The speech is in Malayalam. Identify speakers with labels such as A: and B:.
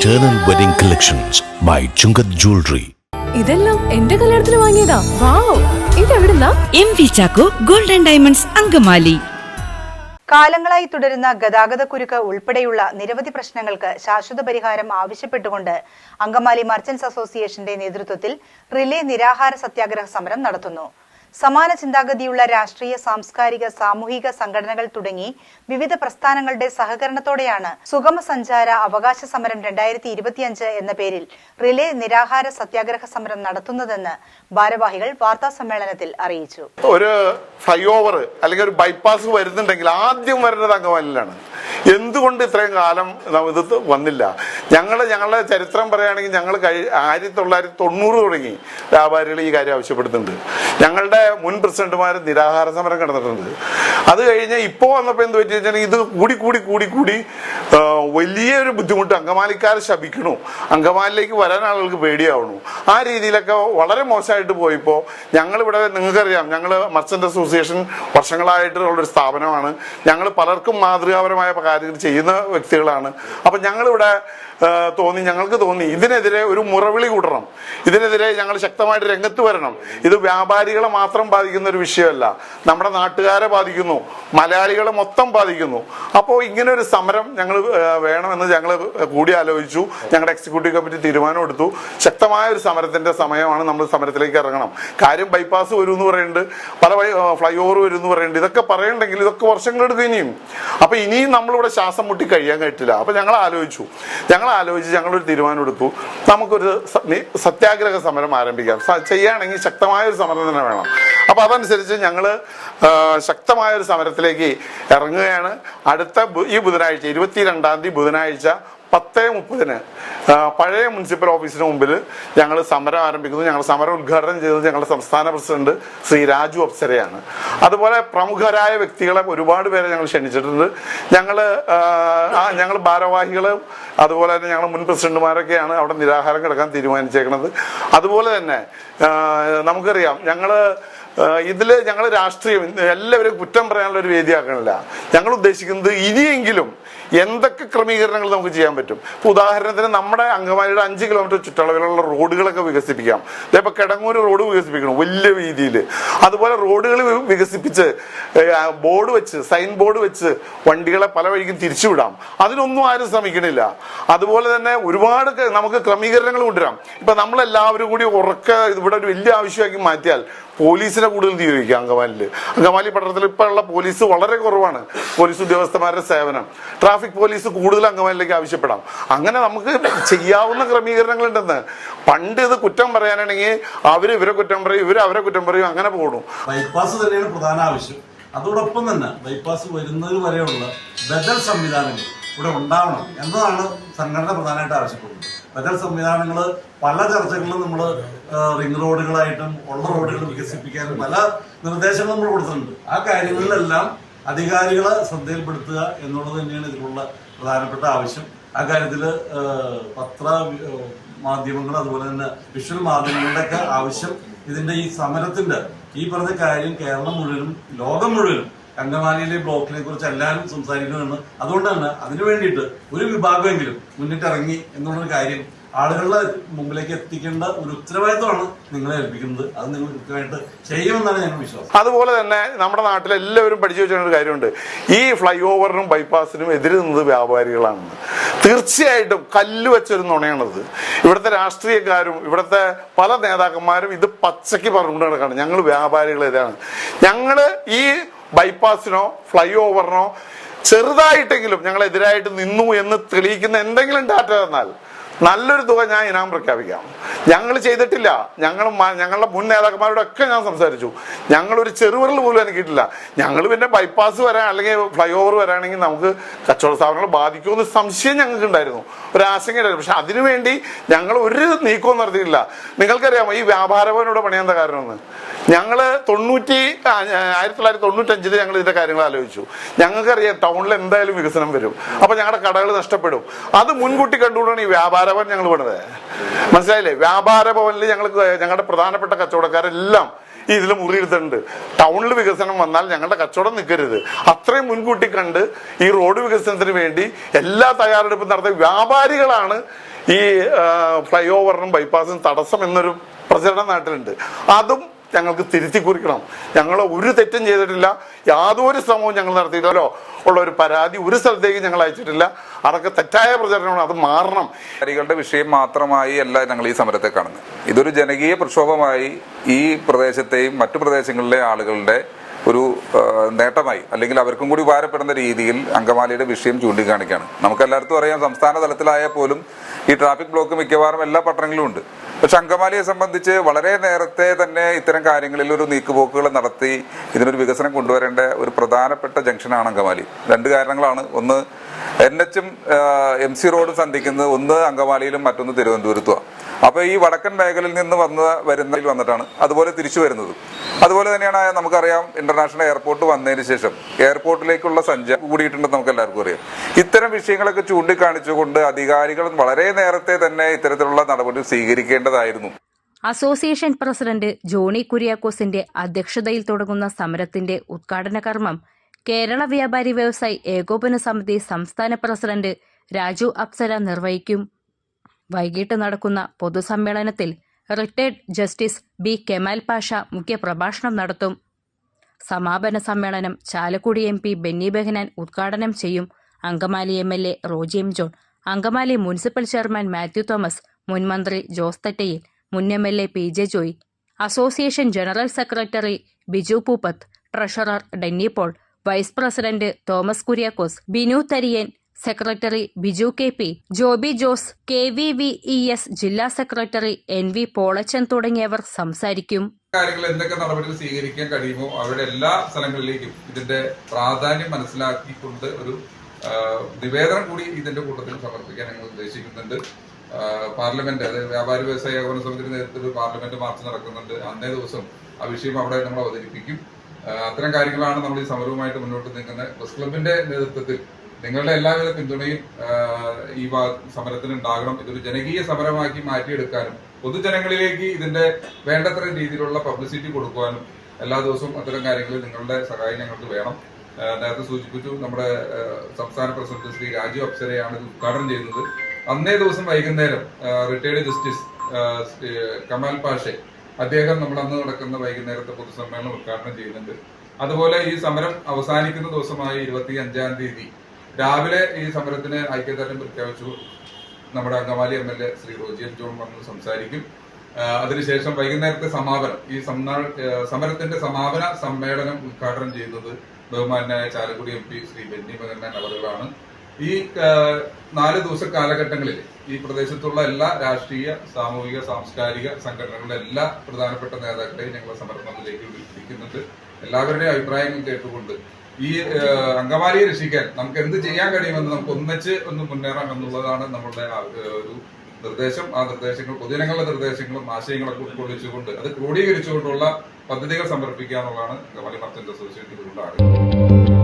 A: Eternal Wedding Collections by Chungath Jewelry.
B: ഇതെല്ലാം എന്റെ കല്യാണത്തിന് വാങ്ങിയതാ. Wow ഇതെവിടുന്നാ?
C: M V Chacko golden diamonds Angamaly.
D: കാലങ്ങളായി തുടരുന്ന ഗതാഗത കുരുക്ക് ഉൾപ്പെടെയുള്ള നിരവധി പ്രശ്നങ്ങൾക്ക് ശാശ്വത പരിഹാരം ആവശ്യപ്പെട്ടുകൊണ്ട് അങ്കമാലി മർച്ചന്റ്സ് അസോസിയേഷന്റെ നേതൃത്വത്തിൽ റിലേ നിരാഹാര സത്യാഗ്രഹ സമരം നടത്തുന്നു. സമാന ചിന്താഗതിയുള്ള രാഷ്ട്രീയ സാംസ്കാരിക സാമൂഹിക സംഘടനകൾ തുടങ്ങി വിവിധ പ്രസ്ഥാനങ്ങളുടെ സഹകരണത്തോടെയാണ് സുഗമ സഞ്ചാര അവകാശ സമരം രണ്ടായിരത്തി ഇരുപത്തിയഞ്ച് എന്ന പേരിൽ റിലേ നിരാഹാര സത്യാഗ്രഹ സമരം നടത്തുന്നതെന്ന് ഭാരവാഹികൾ വാർത്താ സമ്മേളനത്തിൽ അറിയിച്ചു.
E: ഒരു ഫ്ലൈ ഓവർ അല്ലെങ്കിൽ ഒരു ബൈപ്പാസ് വരുന്നുണ്ടെങ്കിൽ ആദ്യം വരുന്നത് അങ്കമാലിയിലാണ് എന്തുകൊണ്ട് ഇത്രയും കാലം ഇത് വന്നില്ല? ഞങ്ങൾ ഞങ്ങളുടെ ചരിത്രം പറയുകയാണെങ്കിൽ ഞങ്ങൾ കഴി ആയിരത്തി തൊള്ളായിരത്തി തൊണ്ണൂറ് തുടങ്ങി വ്യാപാരികൾ ഈ കാര്യം ആവശ്യപ്പെടുന്നുണ്ട്. ഞങ്ങളുടെ മുൻ പ്രസിഡന്റുമാർ നിരാഹാര സമരം കിടന്നിട്ടുണ്ട്. അത് കഴിഞ്ഞ് ഇപ്പോൾ വന്നപ്പോൾ എന്ത് പറ്റി വെച്ചാൽ ഇത് കൂടി കൂടി കൂടി കൂടി വലിയൊരു ബുദ്ധിമുട്ട് അങ്കമാലിക്കാർ ശപിക്കണു. അങ്കമാലിലേക്ക് വരാൻ ആളുകൾക്ക് പേടിയാവണു ആ രീതിയിലൊക്കെ വളരെ മോശമായിട്ട് പോയപ്പോൾ ഞങ്ങളിവിടെ നിങ്ങൾക്കറിയാം ഞങ്ങൾ മർച്ചന്റ് അസോസിയേഷൻ വർഷങ്ങളായിട്ടുള്ള ഒരു സ്ഥാപനമാണ്. ഞങ്ങൾ പലർക്കും മാതൃകാപരമായ കാര്യങ്ങൾ ചെയ്യുന്ന വ്യക്തികളാണ്. അപ്പം ഞങ്ങളിവിടെ തോന്നി ഞങ്ങൾക്ക് തോന്നി ഇതിനെതിരെ ഒരു മുറവിളി കൂട്ടണം ഇതിനെതിരെ ഞങ്ങൾ ശക്തമായിട്ട് രംഗത്ത് വരണം. ഇത് വ്യാപാരികളെ മാത്രം ബാധിക്കുന്ന ഒരു വിഷയമല്ല. നമ്മുടെ നാട്ടുകാരെ ബാധിക്കുന്നു. മലയാളികളെ മൊത്തം ബാധിക്കുന്നു. അപ്പോൾ ഇങ്ങനെ ഒരു സമരം ഞങ്ങൾ വേണമെന്ന് ഞങ്ങൾ കൂടി ആലോചിച്ചു. ഞങ്ങളുടെ എക്സിക്യൂട്ടീവ് കമ്മിറ്റി തീരുമാനം എടുത്തു. ശക്തമായ ഒരു സമരത്തിന്റെ സമയമാണ് നമ്മൾ സമരത്തിലേക്ക് ഇറങ്ങണം. കാര്യം ബൈപ്പാസ് വരും എന്ന് പറയുന്നുണ്ട്. പല ഫ്ലൈ ഓവർ വരും എന്ന് പറയുന്നുണ്ട്. ഇതൊക്കെ പറയണ്ടെങ്കിൽ ഇതൊക്കെ വർഷങ്ങൾ എടുക്കും ഇനിയും. അപ്പൊ ഇനിയും നമ്മളിവിടെ ശ്വാസം മുട്ടി കഴിയാൻ കഴിയില്ല അപ്പൊ ഞങ്ങൾ ആലോചിച്ചു. ഞങ്ങൾ ആലോചിച്ച് ഞങ്ങളൊരു തീരുമാനം എടുത്തു. നമുക്കൊരു സത്യാഗ്രഹ സമരം ആരംഭിക്കാം. ചെയ്യുകയാണെങ്കിൽ ശക്തമായ ഒരു സമരം തന്നെ വേണം. അപ്പൊ അതനുസരിച്ച് ഞങ്ങൾ ശക്തമായ ഒരു സമരത്തിലേക്ക് ഇറങ്ങുകയാണ്. അടുത്ത ഈ ബുധനാഴ്ച ഇരുപത്തി രണ്ടാം തീയതി ബുധനാഴ്ച പത്ത് മുപ്പതിന് പഴയ മുനിസിപ്പൽ ഓഫീസിന് മുമ്പിൽ ഞങ്ങൾ സമരം ആരംഭിക്കുന്നു. ഞങ്ങൾ സമരം ഉദ്ഘാടനം ചെയ്തത് ഞങ്ങളുടെ സംസ്ഥാന പ്രസിഡന്റ് ശ്രീ രാജു അപ്സരയാണ്. അതുപോലെ പ്രമുഖരായ വ്യക്തികളെ ഒരുപാട് പേരെ ഞങ്ങൾ ക്ഷണിച്ചിട്ടുണ്ട്. ഞങ്ങൾ ഞങ്ങൾ ഭാരവാഹികൾ അതുപോലെ തന്നെ ഞങ്ങൾ മുൻ പ്രസിഡന്റുമാരൊക്കെയാണ് അവിടെ നിരാഹാരം കിടക്കാൻ തീരുമാനിച്ചേക്കുന്നത് അതുപോലെ തന്നെ നമുക്കറിയാം ഞങ്ങൾ ഇതിൽ ഞങ്ങൾ രാഷ്ട്രീയം എല്ലാവരും കുറ്റം പറയാനുള്ള ഒരു വേദിയാക്കണില്ല. ഞങ്ങൾ ഉദ്ദേശിക്കുന്നത് ഇനിയെങ്കിലും എന്തൊക്കെ ക്രമീകരണങ്ങൾ നമുക്ക് ചെയ്യാൻ പറ്റും? ഇപ്പൊ ഉദാഹരണത്തിന് നമ്മുടെ അങ്കമാലിയുടെ അഞ്ച് കിലോമീറ്റർ ചുറ്റളവിലുള്ള റോഡുകളൊക്കെ വികസിപ്പിക്കാം. അതേപോലെ കിടങ്ങൂര് റോഡ് വികസിപ്പിക്കണം വലിയ രീതിയിൽ അതുപോലെ റോഡുകൾ വികസിപ്പിച്ച് ബോർഡ് വെച്ച് സൈൻ ബോർഡ് വെച്ച് വണ്ടികളെ പല വഴിക്കും തിരിച്ചുവിടാം. അതിനൊന്നും ആരും ശ്രമിക്കണില്ല. അതുപോലെ തന്നെ ഒരുപാട് നമുക്ക് ക്രമീകരണങ്ങൾ കൊണ്ടുവരാം. ഇപ്പൊ നമ്മളെല്ലാവരും കൂടി ഉറക്ക ഇവിടെ ഒരു വലിയ ആവശ്യമാക്കി മാറ്റിയാൽ പോലീസിനെ കൂടുതൽ നിയോഗിക്കുക അങ്കമാലിയിൽ അങ്കമാലി പട്ടണത്തിൽ ഇപ്പോൾ ഉള്ള പോലീസ് വളരെ കുറവാണ്. പോലീസ് ഉദ്യോഗസ്ഥന്മാരുടെ സേവനം. ട്രാഫിക് പോലീസ് കൂടുതൽ അങ്കമാലിലേക്ക് ആവശ്യപ്പെടാം. അങ്ങനെ നമുക്ക് ചെയ്യാവുന്ന ക്രമീകരണങ്ങളുണ്ടെന്ന്. പണ്ട് ഇത് കുറ്റം പറയാനാണെങ്കിൽ അവർ ഇവരെ കുറ്റം പറയും ഇവർ അവരെ കുറ്റം പറയും അങ്ങനെ പോകണു
F: ബൈപ്പാസ് തന്നെയാണ് പ്രധാന ആവശ്യം. അതോടൊപ്പം തന്നെ ബൈപ്പാസ് വരുന്നത് വരെയുള്ള ബദൽ സംവിധാനങ്ങൾ ഇവിടെ ഉണ്ടാവണം എന്നതാണ് സംഘടന പ്രധാനമായിട്ട് ആവശ്യപ്പെടുന്നത്. ബദൽ സംവിധാനങ്ങൾ പല ചർച്ചകളിലും നമ്മൾ റിംഗ് റോഡുകളായിട്ടും ഉള്ള റോഡുകൾ വികസിപ്പിക്കാനും പല നിർദ്ദേശങ്ങളും നമ്മൾ കൊടുത്തിട്ടുണ്ട്. ആ കാര്യങ്ങളിലെല്ലാം അധികാരികളെ ശ്രദ്ധയിൽപ്പെടുത്തുക എന്നുള്ളത് തന്നെയാണ് ഇതിലുള്ള പ്രധാനപ്പെട്ട ആവശ്യം. ആ കാര്യത്തിൽ പത്ര മാധ്യമങ്ങൾ അതുപോലെ തന്നെ വിഷ്വൽ മാധ്യമങ്ങളുടെ ഒക്കെ ആവശ്യം ഇതിന്റെ ഈ സമരത്തിന്റെ ഈ പറഞ്ഞ കാര്യം കേരളം മുഴുവനും ലോകം മുഴുവനും അങ്കമാലിയിലെ ബ്ലോക്കിനെ കുറിച്ച് എല്ലാവരും സംസാരിക്കുന്നുണ്ട് അതുകൊണ്ട് തന്നെ അതിനു വേണ്ടിയിട്ട് ഒരു വിഭാഗമെങ്കിലും മുന്നിട്ടിറങ്ങി എന്നുള്ള കാര്യം ആളുകളുടെ മുമ്പിലേക്ക് എത്തിക്കേണ്ട ഒരു ഉത്തരവാദിത്വമാണ് നിങ്ങളെ ഏൽപ്പിക്കുന്നത്. അത് നിങ്ങൾ കൃത്യമായിട്ട് ചെയ്യുമെന്നാണ് ഞങ്ങൾ വിശ്വാസം.
E: അതുപോലെ തന്നെ നമ്മുടെ നാട്ടിൽ എല്ലാവരും പഠിച്ചു വെച്ചിരുന്ന ഒരു കാര്യമുണ്ട്. ഈ ഫ്ലൈ ഓവറിനും ബൈപ്പാസിനും എതിരെ നിന്നത് വ്യാപാരികളാണ്. തീർച്ചയായിട്ടും കല്ല് വെച്ചൊരു നുണയാണത്. ഇവിടുത്തെ രാഷ്ട്രീയക്കാരും ഇവിടുത്തെ പല നേതാക്കന്മാരും ഇത് പച്ചയ്ക്ക് പറഞ്ഞുകൊണ്ട് നടക്കാണ്. ഞങ്ങൾ വ്യാപാരികൾ ഇതാണ് ഞങ്ങൾ ഈ ബൈപ്പാസിനോ ഫ്ലൈ ഓവറിനോ ചെറുതായിട്ടെങ്കിലും ഞങ്ങൾ എതിരായിട്ട് നിന്നു എന്ന് തെളിയിക്കുന്ന എന്തെങ്കിലും ഡാറ്റ തന്നാൽ നല്ലൊരു തുക ഞാൻ ഇനാം പ്രഖ്യാപിക്കാം. ഞങ്ങൾ ചെയ്തിട്ടില്ല. ഞങ്ങൾ ഞങ്ങളുടെ മുൻ നേതാക്കന്മാരോടൊക്കെ ഞാൻ സംസാരിച്ചു. ഞങ്ങൾ ഒരു ചെറുവിരൽ പോലും എനിക്കിട്ടില്ല. ഞങ്ങൾ പിന്നെ ബൈപ്പാസ് വരാൻ അല്ലെങ്കിൽ ഫ്ലൈ ഓവർ വരാണെങ്കിൽ നമുക്ക് കച്ചവട സ്ഥാപനങ്ങൾ ബാധിക്കുമെന്ന് സംശയം ഞങ്ങൾക്ക് ഉണ്ടായിരുന്നു ഒരു ആശങ്കയുണ്ടായിരുന്നു പക്ഷെ അതിനുവേണ്ടി ഞങ്ങൾ ഒരു നീക്കവും നടത്തിയിട്ടില്ല. നിങ്ങൾക്കറിയാമോ ഈ വ്യാപാരഭവനോട് പണിയാൻ കാരണമെന്ന് ഞങ്ങൾ തൊണ്ണൂറ്റി ആയിരത്തി തൊള്ളായിരത്തി തൊണ്ണൂറ്റഞ്ചിൽ ഞങ്ങൾ ഇതിന്റെ കാര്യങ്ങൾ ആലോചിച്ചു. ഞങ്ങൾക്കറിയാം ടൗണിൽ എന്തായാലും വികസനം വരും. അപ്പൊ ഞങ്ങളുടെ കടകൾ നഷ്ടപ്പെടും. അത് മുൻകൂട്ടി കണ്ടുകൊണ്ടാണ് ഈ വ്യാപാരഭവൻ ഞങ്ങൾ പണിത്. മനസ്സിലായില്ലേ? വ്യാപാര ഭവനിൽ ഞങ്ങൾ ഞങ്ങളുടെ പ്രധാനപ്പെട്ട കച്ചവടക്കാരെല്ലാം ഈ ഇതിൽ മുറിയെടുത്തിട്ടുണ്ട്. ടൗണിൽ വികസനം വന്നാൽ ഞങ്ങളുടെ കച്ചവടം നിൽക്കരുത്. അത്രയും മുൻകൂട്ടി കണ്ട് ഈ റോഡ് വികസനത്തിന് വേണ്ടി എല്ലാ തയ്യാറെടുപ്പും നടത്തിയ വ്യാപാരികളാണ് ഈ ഫ്ലൈ ഓവറിനും ബൈപ്പാസിനും തടസ്സം എന്നൊരു പ്രചരണം നാട്ടിലുണ്ട്. അതും ഞങ്ങൾക്ക് തിരുത്തി കുറിക്കണം. ഞങ്ങൾ ഒരു തെറ്റും ചെയ്തിട്ടില്ല. യാതൊരു ശ്രമവും ഞങ്ങൾ നടത്തിയിട്ടല്ലോ ഉള്ള ഒരു പരാതി ഒരു സ്ഥലത്തേക്ക് ഞങ്ങൾ അയച്ചിട്ടില്ല. അതൊക്കെ തെറ്റായ പ്രചരണമാണ്. അത് മാറണം.
G: കരികളുടെ വിഷയം മാത്രമായി അല്ല ഞങ്ങൾ ഈ സമരത്തെ കാണുന്നത്. ഇതൊരു ജനകീയ പ്രക്ഷോഭമായി ഈ പ്രദേശത്തെയും മറ്റു പ്രദേശങ്ങളിലെ ആളുകളുടെ ഒരു നേട്ടമായി അല്ലെങ്കിൽ അവർക്കും കൂടി ഉപകാരപ്പെടുന്ന രീതിയിൽ അങ്കമാലിയുടെ വിഷയം ചൂണ്ടിക്കാണിക്കുകയാണ്. എല്ലായിടത്തും അറിയാം സംസ്ഥാന തലത്തിലായാൽ പോലും ഈ ട്രാഫിക് ബ്ലോക്ക് മിക്കവാറും എല്ലാ പട്ടണങ്ങളിലും ഉണ്ട്. പക്ഷെ അങ്കമാലിയെ സംബന്ധിച്ച് വളരെ നേരത്തെ തന്നെ ഇത്തരം കാര്യങ്ങളിൽ ഒരു നീക്കുപോക്കുകൾ നടത്തി ഇതിനൊരു വികസനം കൊണ്ടുവരേണ്ട ഒരു പ്രധാനപ്പെട്ട ജംഗ്ഷനാണ് അങ്കമാലി. രണ്ട് കാരണങ്ങളാണ്. ഒന്ന് എൻ എച്ചും എം സി റോഡും സന്ധിക്കുന്നത് ഒന്ന് അങ്കമാലിയിലും മറ്റൊന്ന് തിരുവനന്തപുരത്തുമാണ് അപ്പോൾ ഈ വടക്കൻ മേഖലയിൽ നിന്ന് വന്ന വരുന്നതിൽ വന്നിട്ടാണ് അതുപോലെ തിരിച്ചു വരുന്നത്. അതുപോലെ തന്നെയാണ് നമുക്കറിയാം ഇന്റർനാഷണൽ എയർപോർട്ട് വന്നതിന് ശേഷം എയർപോർട്ടിലേക്കുള്ള സഞ്ചാരം കൂടിയിട്ടുണ്ടെന്ന് നമുക്ക് എല്ലാവർക്കും അറിയാം. ഇത്തരം വിഷയങ്ങളൊക്കെ ചൂണ്ടിക്കാണിച്ചുകൊണ്ട് അധികാരികൾ വളരെ നേരത്തെ തന്നെ ഇത്തരത്തിലുള്ള നടപടി സ്വീകരിക്കേണ്ടതായിരുന്നു.
H: അസോസിയേഷൻ പ്രസിഡന്റ് ജോണി കുര്യാക്കോസിന്റെ അധ്യക്ഷതയിൽ തുടങ്ങുന്ന സമരത്തിന്റെ ഉദ്ഘാടന കർമ്മം കേരള വ്യാപാരി വ്യവസായി ഏകോപന സമിതി സംസ്ഥാന പ്രസിഡന്റ് രാജു അപ്സര നിർവഹിക്കും. വൈകിട്ട് നടക്കുന്ന പൊതുസമ്മേളനത്തിൽ retired justice B. Kemal Pasha മുഖ്യപ്രഭാഷണം നടത്തും. സമാപന സമ്മേളനം ചാലക്കുടി എം പി ബെന്നി ബെഹനാൻ ഉദ്ഘാടനം ചെയ്യും. Angamaly M L A Roji M John. Angamaly municipal chairman Mathew Thomas. മുൻമന്ത്രി ജോസ് തട്ടയിൽ മുൻ M L A P J Joy. Association general secretary Biju Pooppathu. Treasurer Denny Paul. Vice president Thomas Kuriakose. Binu Thariyan secretary Biju K P Joby Jose K V V E S ജില്ലാ സെക്രട്ടറി എൻ വി പോളച്ചൻ തുടങ്ങിയവർ സംസാരിക്കും.
G: കാര്യങ്ങൾ എന്തൊക്കെ നടപടികൾ സ്വീകരിക്കാൻ കഴിയുമോ അവരുടെ എല്ലാ സ്ഥലങ്ങളിലേക്കും ഇതിന്റെ പ്രാധാന്യം മനസ്സിലാക്കിക്കൊണ്ട് ഒരു നിവേദനം കൂടി ഇതിന്റെ കൂട്ടത്തിൽ സമർപ്പിക്കാൻ ഞങ്ങൾ ഉദ്ദേശിക്കുന്നുണ്ട്. പാർലമെന്റ് അതായത് വ്യാപാരി വ്യവസായ ഏകോപന സമിതിയുടെ നേതൃത്വത്തിൽ പാർലമെന്റ് മാർച്ച് നടക്കുന്നുണ്ട്. അന്നേ ദിവസം ആ വിഷയം അവിടെ നമ്മൾ അവതരിപ്പിക്കും. അത്തരം കാര്യങ്ങളാണ് നമ്മൾ ഈ സമരവുമായിട്ട് മുന്നോട്ട് നീങ്ങുന്നത്. പ്രസ് ക്ലബിന്റെ നേതൃത്വത്തിൽ നിങ്ങളുടെ എല്ലാവിധ പിന്തുണയും ഈ സമരത്തിന് ഉണ്ടാകണം. ഇതൊരു ജനകീയ സമരമാക്കി മാറ്റിയെടുക്കാനും പൊതുജനങ്ങളിലേക്ക് ഇതിന്റെ വേണ്ടത്ര രീതിയിലുള്ള പബ്ലിസിറ്റി കൊടുക്കുവാനും എല്ലാ ദിവസവും അത്തരം കാര്യങ്ങളിൽ നിങ്ങളുടെ സഹായം ഞങ്ങൾക്ക് വേണം. നേരത്തെ സൂചിപ്പിച്ചു നമ്മുടെ സംസ്ഥാന പ്രസിഡന്റ് ശ്രീ രാജു അപ്സരയാണ് ഇത് ഉദ്ഘാടനം ചെയ്യുന്നത് അന്നേ ദിവസം വൈകുന്നേരം റിട്ടയർഡ് ജസ്റ്റിസ് കമാൽ പാഷെ അദ്ദേഹം നമ്മൾ അന്ന് നടക്കുന്ന വൈകുന്നേരത്തെ പൊതുസമ്മേളനം ഉദ്ഘാടനം ചെയ്യുന്നുണ്ട്. അതുപോലെ ഈ സമരം അവസാനിക്കുന്ന ദിവസമായ ഇരുപത്തി അഞ്ചാം തീയതി രാവിലെ ഈ സമരത്തിന് ഐക്യദാർഢ്യം പ്രഖ്യാപിച്ചു. നമ്മുടെ Angamaly M L A Shri Roji John വന്ന് സംസാരിക്കും. അതിനുശേഷം വൈകുന്നേരത്തെ സമാപനം ഈ സമരത്തിന്റെ സമാപന സമ്മേളനം ഉദ്ഘാടനം ചെയ്യുന്നത് ബഹുമാനായ ചാലക്കുടി എം പി ശ്രീ ബെന്നി മകന്നാൻ അവറുകളാണ് ഈ നാല് ദിവസ കാലഘട്ടങ്ങളിൽ ഈ പ്രദേശത്തുള്ള എല്ലാ രാഷ്ട്രീയ സാമൂഹിക സാംസ്കാരിക സംഘടനകളുടെ എല്ലാ പ്രധാനപ്പെട്ട നേതാക്കളെയും ഞങ്ങൾ സമർപ്പണത്തിലേക്ക് വിളിക്കുന്നുണ്ട് എല്ലാവരുടെയും അഭിപ്രായങ്ങൾ കേട്ടുകൊണ്ട് ഈ അങ്കമാലിയെ രക്ഷിക്കാൻ നമുക്ക് എന്ത് ചെയ്യാൻ കഴിയുമെന്ന് നമുക്ക് ഒന്നിച്ച് ഒന്ന് മുന്നേറാം എന്നുള്ളതാണ് നമ്മളുടെ ഒരു നിർദ്ദേശം. ആ നിർദ്ദേശങ്ങൾ പൊതുജനങ്ങളുടെ നിർദ്ദേശങ്ങളും ആശയങ്ങളൊക്കെ ഉൾക്കൊള്ളിച്ചുകൊണ്ട് അത് ക്രോഡീകരിച്ചുകൊണ്ടുള്ള പദ്ധതികൾ സമർപ്പിക്കുക എന്നുള്ളതാണ് അങ്കമാലി മർച്ചന്റ് ഇതുകൊണ്ട് ആഗ്രഹിക്കുന്നത്